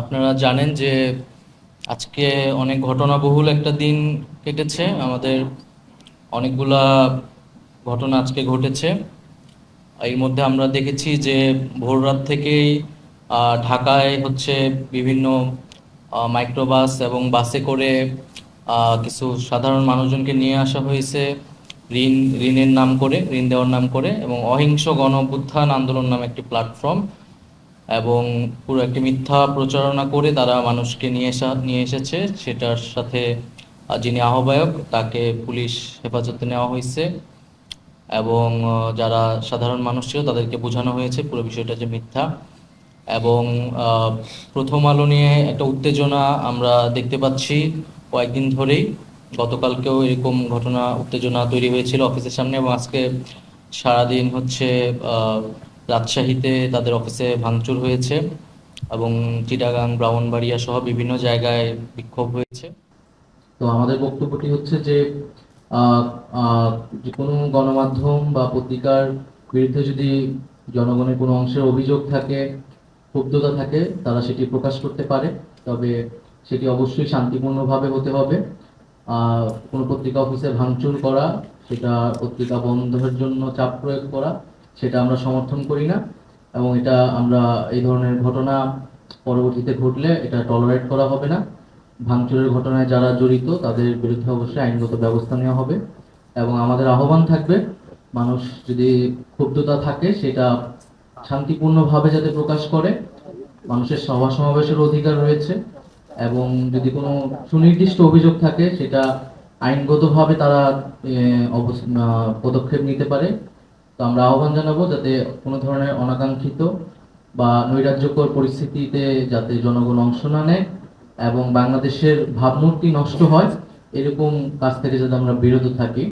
আপনারা জানেন যে আজকে অনেক ঘটনাবহুল একটা দিন কেটেছে। আমাদের অনেকগুলা ঘটনা আজকে ঘটেছে। এর মধ্যে আমরা দেখেছি যে ভোররাত থেকেই ঢাকায় হচ্ছে বিভিন্ন মাইক্রোবাস এবং বাসে করে কিছু সাধারণ মানুষজনকে নিয়ে আসা হয়েছে ঋণ, ঋণের নাম করে, ঋণ দেওয়ার নাম করে এবং অহিংস গণ আন্দোলন নামে একটি প্ল্যাটফর্ম এবং পুরো একটি মিথ্যা প্রচারণা করে তারা মানুষকে নিয়ে আসা নিয়ে এসেছে। সেটার সাথে যিনি আহ্বায়ক, তাকে পুলিশ হেফাজতে নেওয়া হয়েছে। এবং যারা সাধারণ মানুষ ছিল, তাদেরকে বোঝানো হয়েছে পুরো বিষয়টা যে মিথ্যা। এবং প্রথম আলো নিয়ে একটা উত্তেজনা আমরা দেখতে পাচ্ছি কয়েকদিন ধরেই। গতকালকেও এরকম ঘটনা, উত্তেজনা তৈরি হয়েছিল অফিসের সামনে এবং আজকে সারাদিন হচ্ছে রাজশাহীতে তাদের অফিসে ভাঙচুর হয়েছে এবং চিটাগাং, ব্রাহ্মণবাড়িয়া সহ বিভিন্ন জায়গায় বিক্ষোভ হয়েছে। তো আমাদের বক্তব্যটি হচ্ছে যে যে কোনো গণমাধ্যম বা পত্রিকার বিরুদ্ধে যদি জনগণের কোনো অংশের অভিযোগ থাকে, ক্ষুব্ধতা থাকে, তারা সেটি প্রকাশ করতে পারে। তবে সেটি অবশ্যই শান্তিপূর্ণভাবে হতে হবে। কোনো পত্রিকা অফিসে ভাঙচুর করা, সেটা পত্রিকা বন্ধের জন্য চাপ প্রয়োগ করা সেটা আমরা সমর্থন করি না, এবং এটা আমরা এই ধরনের ঘটনা পরবর্তীতে ঘটলে এটা টলারেট করা হবে না। ভাঙচুরের ঘটনায় যারা জড়িত, তাদের বিরুদ্ধে অবশ্যই আইনগত ব্যবস্থা নেওয়া হবে, এবং আমাদের আহ্বান থাকবে, মানুষ যদি ক্ষুব্ধতা থাকে, সেটা শান্তিপূর্ণভাবে যাতে প্রকাশ করে, মানুষের সভা সমাবেশের অধিকার রয়েছে, এবং যদি কোনো সুনির্দিষ্ট অভিযোগ থাকে, সেটা আইনগতভাবে তারা পদক্ষেপ নিতে পারে। তো আমরা আহ্বান জানাব যাতে কোনো ধরনের অনাকাঙ্ক্ষিত বা নৈরাজ্যকর পরিস্থিতিতে যাতে জনগণ অংশ না নেয় এবং বাংলাদেশের ভাবমূর্তি নষ্ট হয়, এরকম কাজ থেকে যাতে আমরা বিরত থাকি।